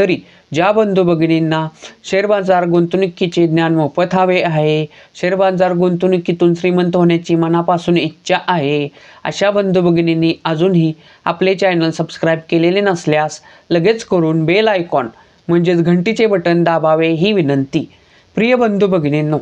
तरी ज्या बंधू भगिनींना शेअर बाजार गुंतवणुकीचे ज्ञान मोफत हवे आहे शेअर बाजार गुंतवणुकीतून श्रीमंत होण्याची मनापासून इच्छा आहे अशा बंधू भगिनींनी अजूनही आपले चॅनल सबस्क्राईब केलेले नसल्यास लगेच करून बेल आयकॉन म्हणजेच घंटीचे बटन दाबावे ही विनंती. प्रिय बंधू भगिनींनो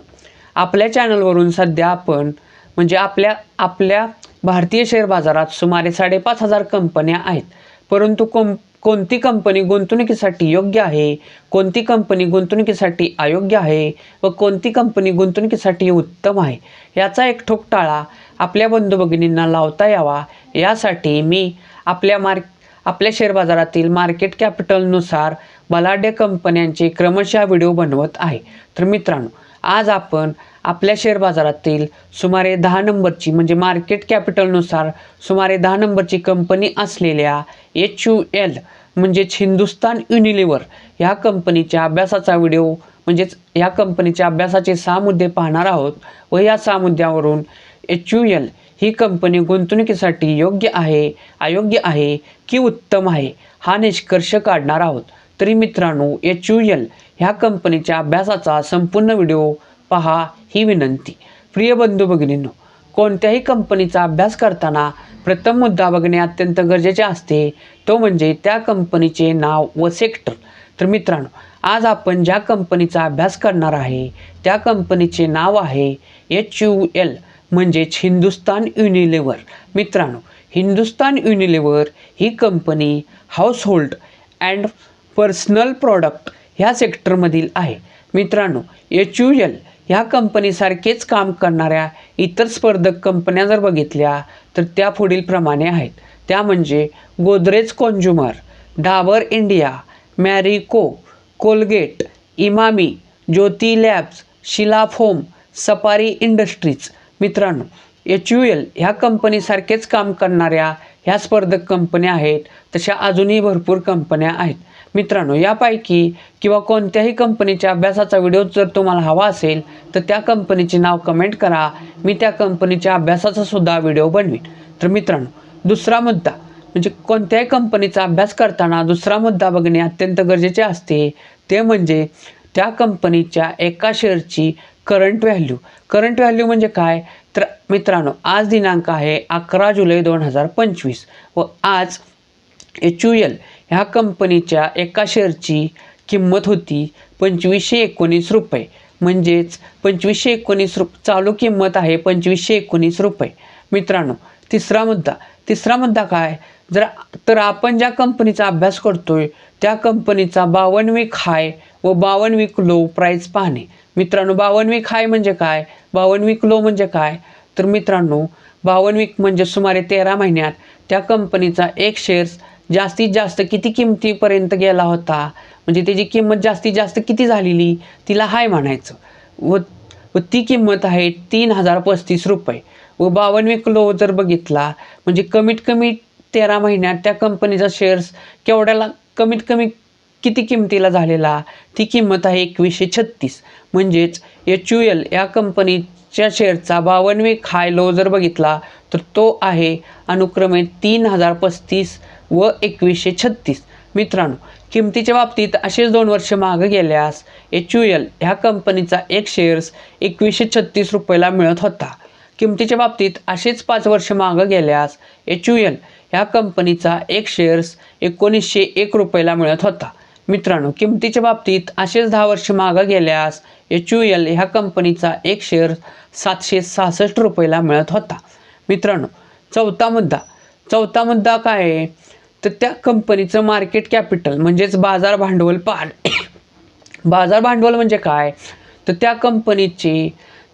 आपल्या चॅनलवरून सध्या आपण म्हणजे आपल्या आपल्या भारतीय शेअर बाजारात सुमारे साडेपाच हजार कंपन्या आहेत. परंतु कोम कोणती कंपनी गुंतवणुकीसाठी योग्य आहे? कोणती कंपनी गुंतवणुकीसाठी अयोग्य आहे? व कोणती कंपनी गुंतवणुकीसाठी उत्तम आहे? याचा एक ठोक टाळा आपल्या बंधू भगिनींना लावता यावा. यासाठी मी आपल्या मार्क आपल्या शेअर बाजारातील मार्केट कॅपिटलनुसार बलाढ्य कंपन्यांचे क्रमशः व्हिडिओ बनवत आहे. तर मित्रांनो आज आपण आपल्या शेअर बाजारातील सुमारे दहा नंबरची म्हणजे मार्केट कॅपिटलनुसार सुमारे दहा नंबरची कंपनी असलेल्या एच यू एल म्हणजेच हिंदुस्तान युनिलिव्हर ह्या कंपनीच्या अभ्यासाचा व्हिडिओ म्हणजेच ह्या कंपनीच्या अभ्यासाचे सहा मुद्दे पाहणार आहोत. व या सहा मुद्द्यावरून एच यू एल ही कंपनी गुंतवणुकीसाठी योग्य आहे अयोग्य आहे की उत्तम आहे हा निष्कर्ष काढणार आहोत. तरी मित्रांनो एच यू एल ह्या कंपनीच्या अभ्यासाचा संपूर्ण व्हिडिओ पहा ही विनंती. प्रिय बंधू भगिनींनो कोणत्याही कंपनीचा अभ्यास करताना प्रथम मुद्दा बघणे अत्यंत गरजेचे असते तो म्हणजे त्या कंपनीचे नाव व सेक्टर. तर मित्रांनो आज आपण ज्या कंपनीचा अभ्यास करणार आहे त्या कंपनीचे नाव आहे एच यू एल म्हणजेच हिंदुस्तान युनिलिव्हर. मित्रांनो हिंदुस्तान युनिलिव्हर ही company household and personal product ह्या सेक्टरमधील आहे. मित्रांनो एच यू एल ह्या कंपनीसारखेच काम करणाऱ्या इतर स्पर्धक कंपन्या जर बघितल्या तर त्या पुढील प्रमाणे आहेत. त्या म्हणजे Godrej Consumer Dabur India Marico Colgate Emami Jyothy Labs Sheela Foam Industries मित्रांनो एच यू एल ह्या कंपनीसारखेच काम करणाऱ्या ह्या स्पर्धक कंपन्या आहेत तशा अजूनही भरपूर कंपन्या आहेत. मित्रांनो यापैकी किंवा कोणत्याही कंपनीच्या अभ्यासाचा व्हिडिओ जर तुम्हाला हवा असेल तर त्या कंपनीचे नाव कमेंट करा. मी त्या कंपनीच्या अभ्यासाचा सुद्धा व्हिडिओ बनवीन. तर मित्रांनो दुसरा मुद्दा म्हणजे कोणत्याही कंपनीचा अभ्यास करताना दुसरा मुद्दा बघणे अत्यंत गरजेचे असते. ते म्हणजे त्या कंपनीच्या एका शेअरची करंट व्हॅल्यू करंट व्हॅल्यू म्हणजे काय? तर मित्रांनो आज दिनांक आहे अकरा जुलै दोन हजार पंचवीस व आज एच यू एल ह्या कंपनीच्या एका शेअरची किंमत होती पंचवीसशे एकोणीस रुपये. म्हणजेच पंचवीसशे एकोणीस रुप चालू किंमत आहे पंचवीसशे एकोणीस रुपये. मित्रांनो तिसरा मुद्दा. तिसरा मुद्दा काय? जर तर आपण ज्या कंपनीचा अभ्यास करतोय त्या कंपनीचा बावन्न वीक हाय व बावन्न वीक लो प्राईस पाहणे. मित्रांनो बावन्न वीक हाय म्हणजे काय? बावन्न वीक लो म्हणजे काय? तर मित्रांनो बावन्न वीक म्हणजे सुमारे तेरा महिन्यात त्या कंपनीचा एक शेअर्स जास्तीत जास्त किती किमतीपर्यंत गेला होता? म्हणजे त्याची किंमत जास्तीत जास्त किती झालेली? तिला हाय म्हणायचं. व व ती किंमत आहे तीन हजार पस्तीस रुपये. व बावन्न वीक लो जर बघितला म्हणजे कमीत कमी तेरा महिन्यात त्या कंपनीचा शेअर्स केवढ्याला कमीत कमी किती किमतीला झालेला? ती किंमत आहे एकवीसशे छत्तीस. म्हणजेच एच यू एल या कंपनीच्या शेअरचा बावन्न खाय हाय लो जर बघितला तर तो आहे अनुक्रमे तीन हजार पस्तीस व एकवीसशे छत्तीस. मित्रांनो किमतीच्या बाबतीत असेच दोन वर्ष मागं गेल्यास एच यू एल ह्या कंपनीचा एक शेअर्स एकवीसशे छत्तीस रुपयाला मिळत होता. किमतीच्या बाबतीत असेच पाच वर्ष मागं गेल्यास एच यू एल ह्या कंपनीचा एक शेअर्स एकोणीसशे एक रुपयाला मिळत होता. मित्रांनो किमतीच्या बाबतीत असेच दहा वर्ष मागं गेल्यास एच यू एल ह्या कंपनीचा एक शेअर सातशे सहासष्ट रुपयाला मिळत होता. मित्रांनो चौथा मुद्दा. चौथा मुद्दा काय आहे? तर त्या कंपनीचं मार्केट कॅपिटल म्हणजेच बाजार भांडवल पाहणे बाजार भांडवल म्हणजे काय? तर त्या कंपनीची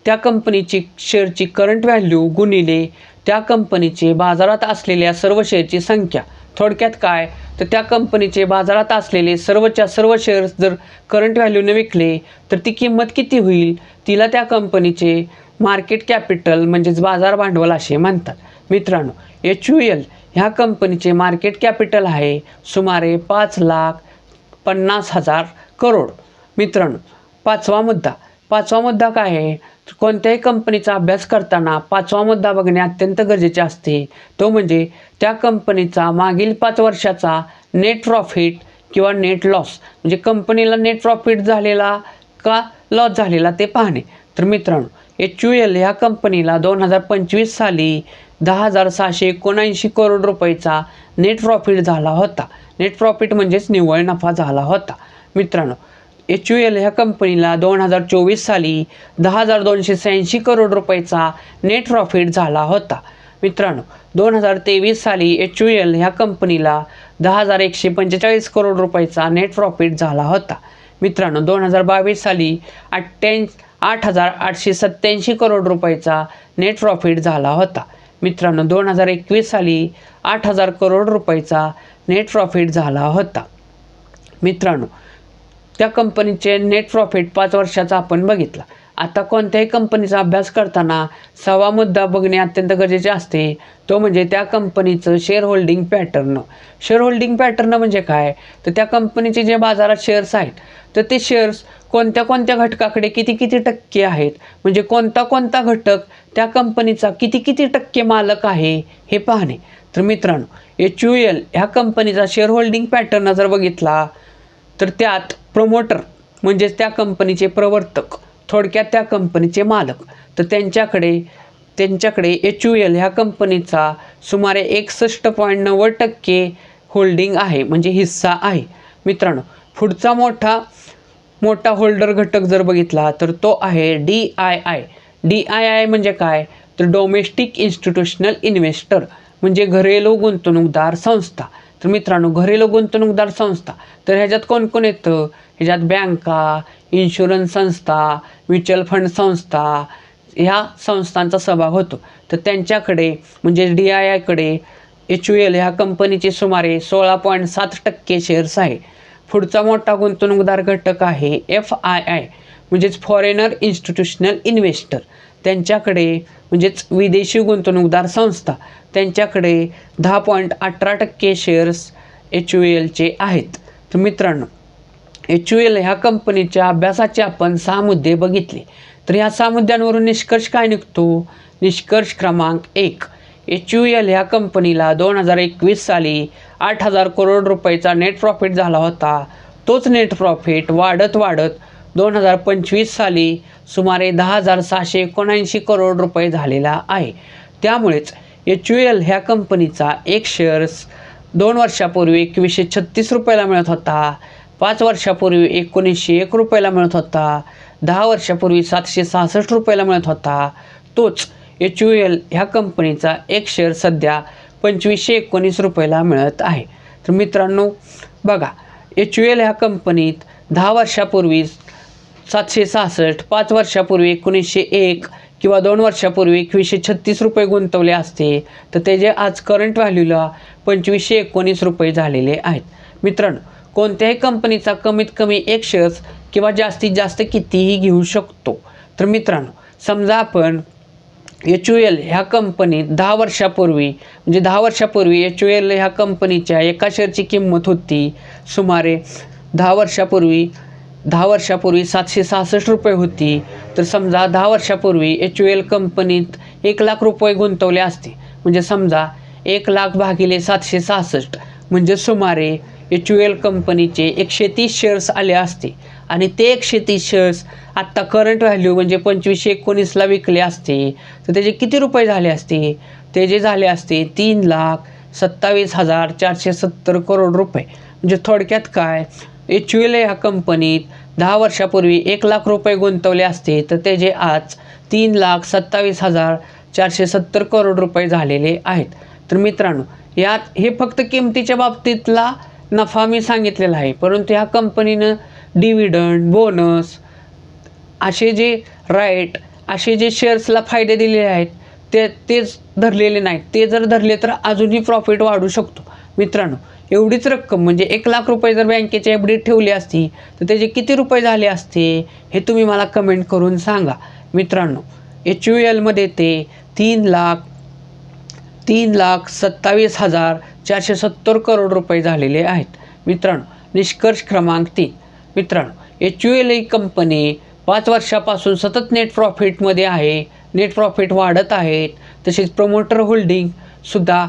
त्या कंपनीची शेअरची करंट व्हॅल्यू गुणिले त्या कंपनीचे बाजारात असलेल्या सर्व शेअरची संख्या. थोडक्यात काय? तर त्या कंपनीचे बाजारात असलेले सर्वच्या सर्व शेअर्स जर करंट व्हॅल्यूने विकले तर ती किंमत किती होईल? तिला त्या कंपनीचे मार्केट कॅपिटल म्हणजेच बाजार भांडवल असे म्हणतात. मित्रांनो एच यू एल ह्या कंपनीचे मार्केट कॅपिटल आहे सुमारे पाच लाख पन्नास हजार करोड. मित्रांनो पाचवा मुद्दा. पाचवा मुद्दा काय आहे? कोणत्याही कंपनीचा अभ्यास करताना पाचवा मुद्दा बघणे अत्यंत गरजेचे असते. तो म्हणजे त्या कंपनीचा मागील पाच वर्षाचा नेट प्रॉफिट किंवा नेट लॉस म्हणजे कंपनीला नेट प्रॉफिट झालेला का लॉस झालेला ते पाहणे. तर मित्रांनो एच यू एल ह्या कंपनीला दोन हजार पंचवीस साली दहा हजार सहाशे एकोणऐंशी करोड रुपयेचा नेट प्रॉफिट झाला होता. नेट प्रॉफिट म्हणजेच निव्वळ नफा झाला होता. मित्रांनो एच यू एल ह्या कंपनीला दोन हजार चोवीस साली दहा हजार दोनशे शहाऐंशी करोड रुपयेचा नेट प्रॉफिट झाला होता. मित्रांनो दोन हजार तेवीस साली एच यू एल ह्या कंपनीला दहा हजार एकशे पंचेचाळीस करोड रुपयाचा नेट प्रॉफिट झाला होता. मित्रांनो दोन हजार बावीस साली अठ्ठ्याऐं आठ हजार आठशे सत्त्याऐंशी करोड रुपयाचा नेट प्रॉफिट झाला होता. मित्रांनो दोन हजार एकवीस साली आठ हजार करोड रुपयाचा नेट प्रॉफिट झाला होता. मित्रांनो त्या कंपनीचे नेट प्रॉफिट पाच वर्षाचा आपण बघितला. आता कोणत्याही कंपनीचा अभ्यास करताना सवा मुद्दा बघणे अत्यंत गरजेचे असते. तो म्हणजे त्या कंपनीचं share holding pattern share holding pattern म्हणजे काय? तर त्या कंपनीचे जे बाजारात शेअर्स आहेत तर ते शेअर्स कोणत्या कोणत्या घटकाकडे किती किती टक्के आहेत? म्हणजे कोणता कोणता घटक त्या कंपनीचा किती किती टक्के मालक आहे हे पाहणे. तर मित्रांनो एच यू एल ह्या कंपनीचा शेअर होल्डिंग पॅटर्न जर बघितला तर त्यात प्रमोटर म्हणजेच त्या कंपनीचे प्रवर्तक थोडक्यात त्या कंपनीचे मालक. तर त्यांच्याकडे त्यांच्याकडे एच यू एल ह्या कंपनीचा सुमारे एकसष्ट पॉईंट नव्वद टक्के होल्डिंग आहे म्हणजे हिस्सा आहे. मित्रांनो पुढचा मोठा मोठा होल्डर घटक जर बघितला तर तो आहे D I I D I I म्हणजे काय? तर डोमेस्टिक इन्स्टिट्यूशनल इन्व्हेस्टर म्हणजे घरेलू गुंतवणूकदार संस्था. तर मित्रांनो घरेलू गुंतवणूकदार संस्था. तर ह्याच्यात कोण कोण येतं? ह्याच्यात बँका इन्शुरन्स संस्था म्युच्युअल फंड संस्था ह्या संस्थांचा सहभाग होतो. तर त्यांच्याकडे म्हणजे डी आय आयकडे एच यू एल ह्या कंपनीचे सुमारे सोळा पॉईंट सात टक्के शेअर्स आहे. पुढचा मोठा गुंतवणूकदार घटक आहे एफ आय आय म्हणजेच फॉरेनर इन्स्टिट्यूशनल इन्व्हेस्टर त्यांच्याकडे म्हणजेच विदेशी गुंतवणूकदार संस्था त्यांच्याकडे दहा पॉईंट अठरा टक्के शेअर्स एच यू एलचे आहेत. तर मित्रांनो एच यू एल ह्या कंपनीच्या अभ्यासाचे आपण सहा मुद्दे बघितले. तर ह्या सहा मुद्द्यांवरून निष्कर्ष काय निघतो? निष्कर्ष क्रमांक एक. एच यू एल ह्या कंपनीला दोन हजार एकवीस साली आठ हजार करोड रुपयाचा नेट प्रॉफिट झाला होता. तोच नेट प्रॉफिट वाढत वाढत दोन हजार पंचवीस साली सुमारे दहा हजार सहाशे एकोणऐंशी करोड रुपये झालेला आहे. त्यामुळेच एच यू एल ह्या कंपनीचा एक शेअर्स दोन वर्षापूर्वी एकवीसशे छत्तीस रुपयाला मिळत होता पाच वर्षापूर्वी एकोणीसशे एक रुपयाला मिळत होता दहा वर्षापूर्वी सातशे सहासष्ट रुपयाला मिळत होता. तोच एच यू एल ह्या कंपनीचा एक शेअर सध्या पंचवीसशे एकोणीस रुपयाला मिळत आहे. तर मित्रांनो बघा एच यू एल ह्या कंपनीत दहा वर्षापूर्वी सातशे सहासष्ट पाच वर्षापूर्वी एकोणीसशे एक किंवा दोन वर्षापूर्वी एकवीसशे छत्तीस रुपये गुंतवले असते. तर त्याचे आज करंट व्हॅल्यूला पंचवीसशे एकोणीस रुपये झालेले आहेत. मित्रांनो कोणत्याही कंपनीचा कमीत कमी एक शेअर्स किंवा जास्तीत जास्त कितीही घेऊ शकतो. तर मित्रांनो समजा आपण एच यू एल ह्या कंपनीत दहा वर्षापूर्वी म्हणजे दहा वर्षापूर्वी एच यू एल ह्या कंपनीच्या एका शेअरची किंमत होती सुमारे दहा वर्षापूर्वी दहा वर्षापूर्वी सातशे सहासष्ट रुपये होती. तर समजा दहा वर्षापूर्वी एच यू एल कंपनीत एक लाख रुपये गुंतवले असते. म्हणजे समजा एक लाख भागिले सातशे सहासष्ट. म्हणजे सुमारे एच यू एल कंपनीचे एकशे तीस शेअर्स आले असते. आणि ते एकशे तीस शेअर्स आत्ता करंट व्हॅल्यू म्हणजे पंचवीसशे एकोणीसला विकले असते. तर त्याचे किती रुपये झाले असते? ते जे झाले असते तीन लाख सत्तावीस हजार चारशे सत्तर करोड रुपये. म्हणजे थोडक्यात काय? एच ह्या कंपनीत दहा वर्षापूर्वी एक लाख रुपये गुंतवले असते तर त्याचे आज तीन लाख सत्तावीस हजार चारशे सत्तर करोड रुपये झालेले आहेत. तर मित्रांनो यात हे फक्त किमतीच्या बाबतीतला नफा मी सांगितलेला आहे परंतु ह्या कंपनीनं डिव्हिडंड बोनस असे जे राईट असे जे शेअर्सला फायदे दिलेले आहेत ते तेच धरलेले नाहीत. ते जर धरले तर अजूनही प्रॉफिट वाढू शकतो. मित्रांनो एवढीच रक्कम म्हणजे एक लाख रुपये जर बँकेच्या एफ डीत ठेवली असती तर त्याचे किती रुपये झाले असते हे तुम्ही मला कमेंट करून सांगा. मित्रांनो एच यू एलमध्ये ते तीन लाख तीन लाख सत्तावीस हजार चारशे सत्तर करोड रुपये झालेले आहेत. मित्रांनो निष्कर्ष क्रमांक तीन. मित्रांनो एच यू एल ही कंपनी पाच वर्षापासून सतत नेट प्रॉफिटमध्ये आहे नेट प्रॉफिट वाढत आहेत तसेच प्रमोटर होल्डिंगसुद्धा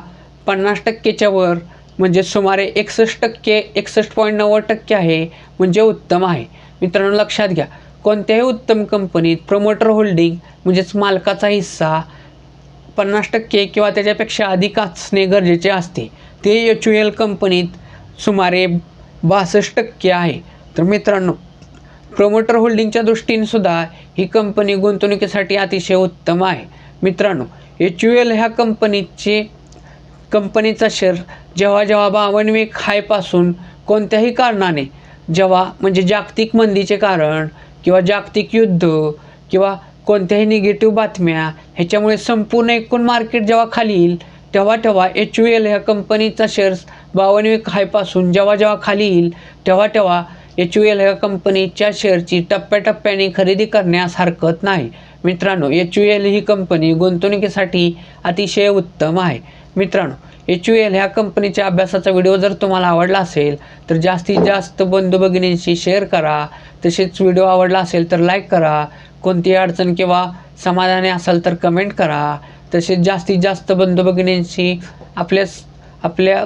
पन्नास टक्केच्या वर म्हणजे सुमारे एकसष्ट टक्के एकसष्ट पॉईंट नव्वद टक्के आहे म्हणजे उत्तम आहे. मित्रांनो लक्षात घ्या. कोणत्याही उत्तम कंपनीत प्रमोटर होल्डिंग म्हणजेच मालकाचा हिस्सा पन्नास टक्के किंवा त्याच्यापेक्षा अधिक असणे गरजेचे असते. ते एच यू एल कंपनीत सुमारे बासष्ट टक्के आहे. तर मित्रांनो प्रमोटर होल्डिंगच्या दृष्टीने सुद्धा ही कंपनी गुंतवणुकीसाठी अतिशय उत्तम आहे. मित्रांनो एच यू एल ह्या कंपनीचे कंपनीचा शेअर जेव्हा जेव्हा बावनवे हायपासून कोणत्याही कारणाने जेव्हा म्हणजे जागतिक मंदीचे कारण किंवा जागतिक युद्ध किंवा कोणत्याही निगेटिव्ह बातम्या ह्याच्यामुळे संपूर्ण एकूण मार्केट जेव्हा खाली येईल तेव्हा तेव्हा एच यू एल ह्या कंपनीचा शेअर्स बावनवे हायपासून जेव्हा जेव्हा खाली येईल तेव्हा तेव्हा एच यू एल ह्या कंपनीच्या शेअरची टप्प्याटप्प्याने खरेदी करण्यास हरकत नाही. मित्रांनो एच यू एल ही कंपनी गुंतवणुकीसाठी अतिशय उत्तम आहे. मित्रांनो एच यू एल ह्या कंपनीच्या अभ्यासाचा व्हिडिओ जर तुम्हाला आवडला असेल तर जास्तीत जास्त बंधू भगिनींशी शेअर करा. तसेच व्हिडिओ आवडला असेल तर लाईक करा. कोणतीही अडचण किंवा समाधानी असाल तर कमेंट करा. तसेच जास्तीत जास्त बंधू भगिनींशी आपल्या आपल्या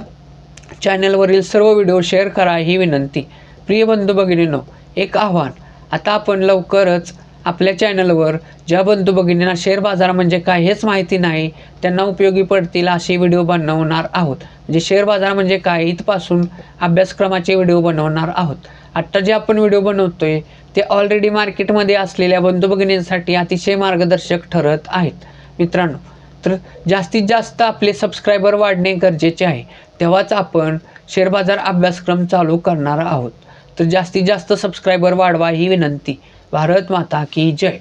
चॅनलवरील सर्व व्हिडिओ शेअर करा ही विनंती. प्रिय बंधू भगिनींनो एक आव्हान. आता आपण लवकरच आपल्या चॅनलवर ज्या बंधू भगिनींना शेअर बाजार म्हणजे काय हेच माहिती नाही त्यांना उपयोगी पडतील असे व्हिडिओ बनवणार आहोत. म्हणजे शेअर बाजार म्हणजे काय इथपासून अभ्यासक्रमाचे व्हिडिओ बनवणार आहोत. आत्ता जे आपण व्हिडिओ बनवतोय ते ऑलरेडी मार्केटमध्ये असलेल्या बंधू भगिनींसाठी अतिशय मार्गदर्शक ठरत आहेत. मित्रांनो तर जास्तीत जास्त आपले सबस्क्रायबर वाढणे गरजेचे आहे. तेव्हाच आपण शेअर बाजार अभ्यासक्रम चालू करणार आहोत. तर जास्तीत जास्त सबस्क्रायबर वाढवा ही विनंती. भारत माता की जय